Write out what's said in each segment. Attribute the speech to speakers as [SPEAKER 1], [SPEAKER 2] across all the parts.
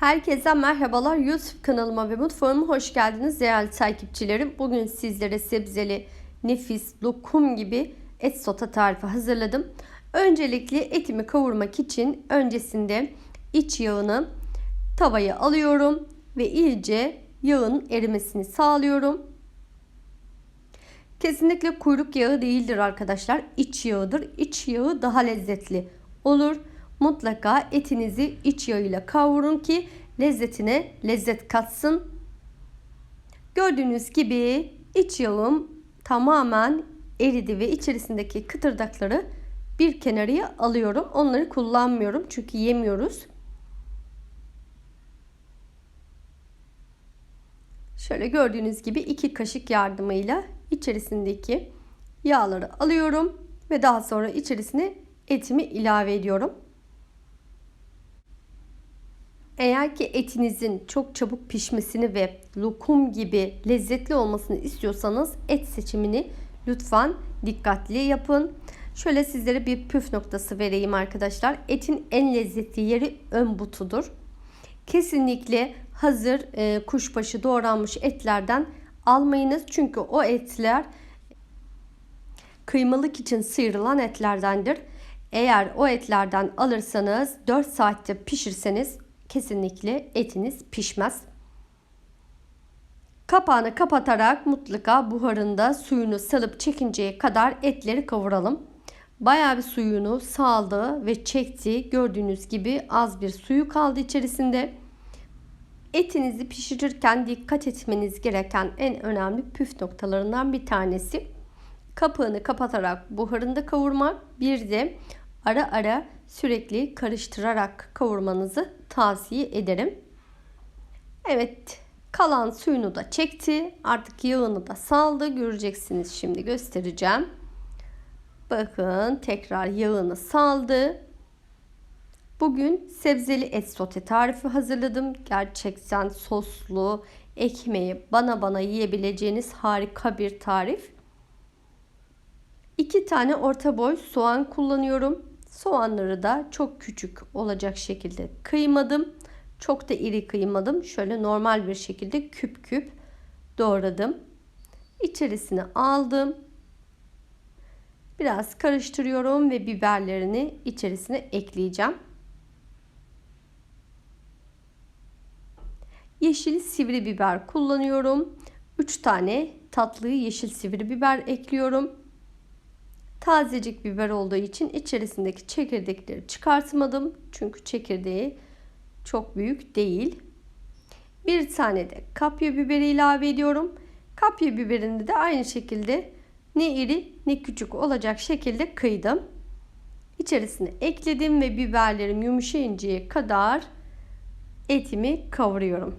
[SPEAKER 1] Herkese merhabalar. YouTube kanalıma ve mutfağıma hoş geldiniz değerli takipçilerim. Bugün sizlere sebzeli, nefis, lokum gibi et sote tarifi hazırladım. Öncelikle etimi kavurmak için öncesinde iç yağını tavaya alıyorum ve iyice yağın erimesini sağlıyorum. Kesinlikle kuyruk yağı değildir arkadaşlar. İç yağıdır. İç yağı daha lezzetli olur. Mutlaka etinizi iç yağıyla kavurun ki lezzetine lezzet katsın. Gördüğünüz gibi iç yağım tamamen eridi ve içerisindeki kıtırdakları bir kenarıya alıyorum. Onları kullanmıyorum çünkü yemiyoruz. Şöyle gördüğünüz gibi iki kaşık yardımıyla içerisindeki yağları alıyorum ve daha sonra içerisine etimi ilave ediyorum. Eğer ki etinizin çok çabuk pişmesini ve lokum gibi lezzetli olmasını istiyorsanız et seçimini lütfen dikkatli yapın. Şöyle sizlere bir püf noktası vereyim arkadaşlar. Etin en lezzetli yeri ön butudur. Kesinlikle hazır e, kuşbaşı doğranmış etlerden almayınız. Çünkü o etler kıymalık için sıyrılan etlerdendir. Eğer o etlerden alırsanız 4 saatte pişirseniz kesinlikle etiniz pişmez. Kapağını kapatarak mutlaka buharında suyunu salıp çekinceye kadar etleri kavuralım. Bayağı bir suyunu saldı ve çekti. Gördüğünüz gibi az bir suyu kaldı içerisinde. Etinizi pişirirken dikkat etmeniz gereken en önemli püf noktalarından bir tanesi kapağını kapatarak buharında kavurmak. Bir de ara ara sürekli karıştırarak kavurmanızı tavsiye ederim. Evet kalan suyunu da çekti. Artık yağını da saldı. Göreceksiniz şimdi göstereceğim. Bakın tekrar yağını saldı. Bugün sebzeli et sote tarifi hazırladım. Gerçekten soslu, ekmeği bana bana yiyebileceğiniz harika bir tarif. 2 tane orta boy soğan kullanıyorum. Soğanları da çok küçük olacak şekilde kıymadım. Çok da iri kıymadım. Şöyle normal bir şekilde küp küp doğradım. İçerisine aldım. Biraz karıştırıyorum ve biberlerini içerisine ekleyeceğim. Yeşil sivri biber kullanıyorum. 3 tane tatlı yeşil sivri biber ekliyorum. Tazecik biber olduğu için içerisindeki çekirdekleri çıkartmadım. Çünkü çekirdeği çok büyük değil. Bir tane de kapya biberi ilave ediyorum. Kapya biberini de aynı şekilde ne iri ne küçük olacak şekilde kıydım. İçerisine ekledim ve biberlerim yumuşayıncaya kadar etimi kavuruyorum.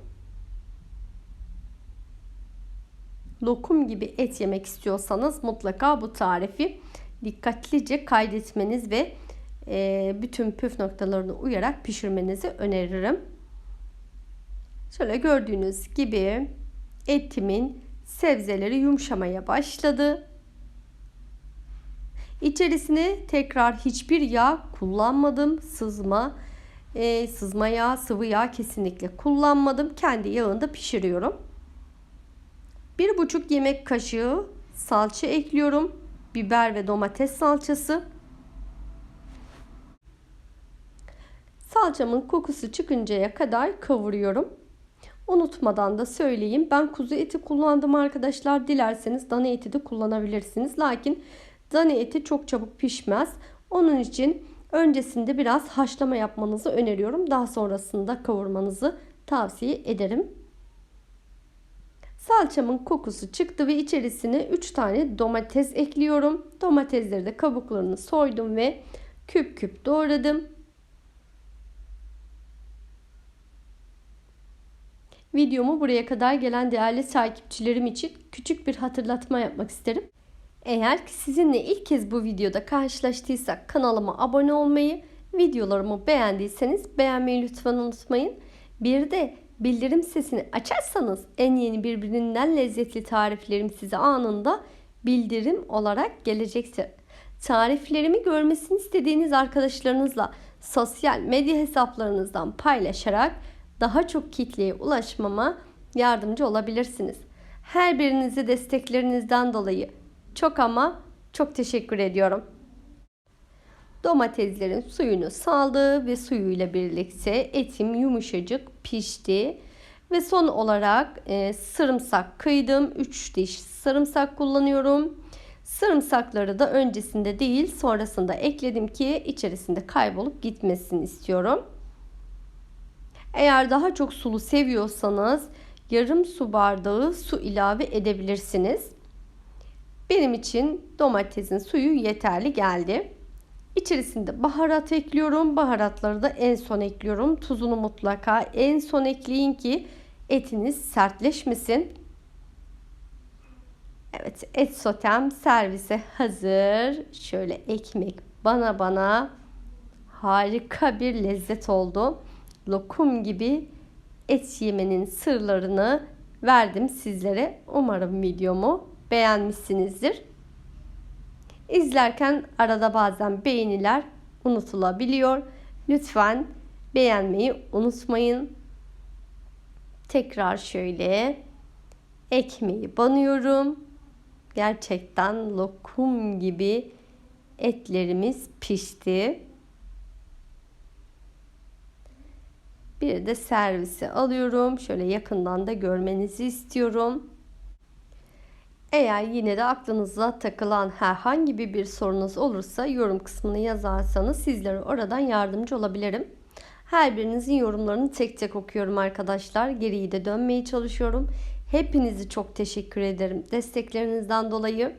[SPEAKER 1] Lokum gibi et yemek istiyorsanız mutlaka bu tarifi dikkatlice kaydetmeniz ve e, bütün püf noktalarını uyarak pişirmenizi öneririm. Şöyle gördüğünüz gibi etimin sebzeleri yumuşamaya başladı. İçerisine tekrar hiçbir yağ kullanmadım. Sızma, e, sızma yağ, sıvı yağ kesinlikle kullanmadım. Kendi yağında pişiriyorum. Bir buçuk yemek kaşığı salça ekliyorum biber ve domates salçası. Salçamın kokusu çıkıncaya kadar kavuruyorum. Unutmadan da söyleyeyim. Ben kuzu eti kullandım arkadaşlar. Dilerseniz dana eti de kullanabilirsiniz. Lakin dana eti çok çabuk pişmez. Onun için öncesinde biraz haşlama yapmanızı öneriyorum. Daha sonrasında kavurmanızı tavsiye ederim. Salçamın kokusu çıktı ve içerisine 3 tane domates ekliyorum. Domatesleri de kabuklarını soydum ve küp küp doğradım. Videomu buraya kadar gelen değerli takipçilerim için küçük bir hatırlatma yapmak isterim. Eğer ki sizinle ilk kez bu videoda karşılaştıysak kanalıma abone olmayı, videolarımı beğendiyseniz beğenmeyi lütfen unutmayın. Bir de bildirim sesini açarsanız en yeni birbirinden lezzetli tariflerim size anında bildirim olarak gelecektir. Tariflerimi görmesini istediğiniz arkadaşlarınızla sosyal medya hesaplarınızdan paylaşarak daha çok kitleye ulaşmama yardımcı olabilirsiniz. Her birinize desteklerinizden dolayı çok ama çok teşekkür ediyorum. Domateslerin suyunu saldı ve suyuyla birlikte etim yumuşacık pişti. Ve son olarak e, sarımsak kıydım. 3 diş sarımsak kullanıyorum. Sarımsakları da öncesinde değil sonrasında ekledim ki içerisinde kaybolup gitmesini istiyorum. Eğer daha çok sulu seviyorsanız yarım su bardağı su ilave edebilirsiniz. Benim için domatesin suyu yeterli geldi. İçerisinde baharat ekliyorum. Baharatları da en son ekliyorum. Tuzunu mutlaka en son ekleyin ki etiniz sertleşmesin. Evet et sotem servise hazır. Şöyle ekmek bana bana harika bir lezzet oldu. Lokum gibi et yemenin sırlarını verdim sizlere. Umarım videomu beğenmişsinizdir. İzlerken arada bazen beğeniler unutulabiliyor. Lütfen beğenmeyi unutmayın. Tekrar şöyle ekmeği banıyorum. Gerçekten lokum gibi etlerimiz pişti. Bir de servise alıyorum. Şöyle yakından da görmenizi istiyorum. Eğer yine de aklınıza takılan herhangi bir sorunuz olursa yorum kısmına yazarsanız sizlere oradan yardımcı olabilirim. Her birinizin yorumlarını tek tek okuyorum arkadaşlar. Geriyi de dönmeye çalışıyorum. Hepinizi çok teşekkür ederim desteklerinizden dolayı.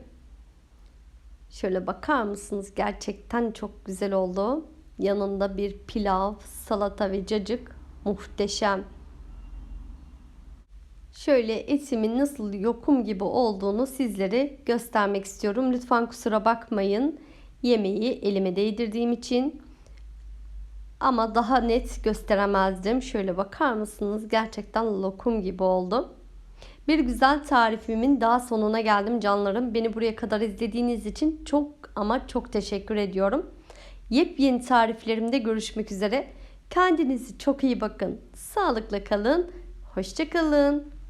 [SPEAKER 1] Şöyle bakar mısınız? Gerçekten çok güzel oldu. Yanında bir pilav, salata ve cacık muhteşem. Şöyle etimin nasıl yokum gibi olduğunu sizlere göstermek istiyorum. Lütfen kusura bakmayın. Yemeği elime değdirdiğim için. Ama daha net gösteremezdim. Şöyle bakar mısınız? Gerçekten lokum gibi oldu. Bir güzel tarifimin daha sonuna geldim canlarım. Beni buraya kadar izlediğiniz için çok ama çok teşekkür ediyorum. Yepyeni tariflerimde görüşmek üzere. Kendinize çok iyi bakın. Sağlıkla kalın. Hoşçakalın.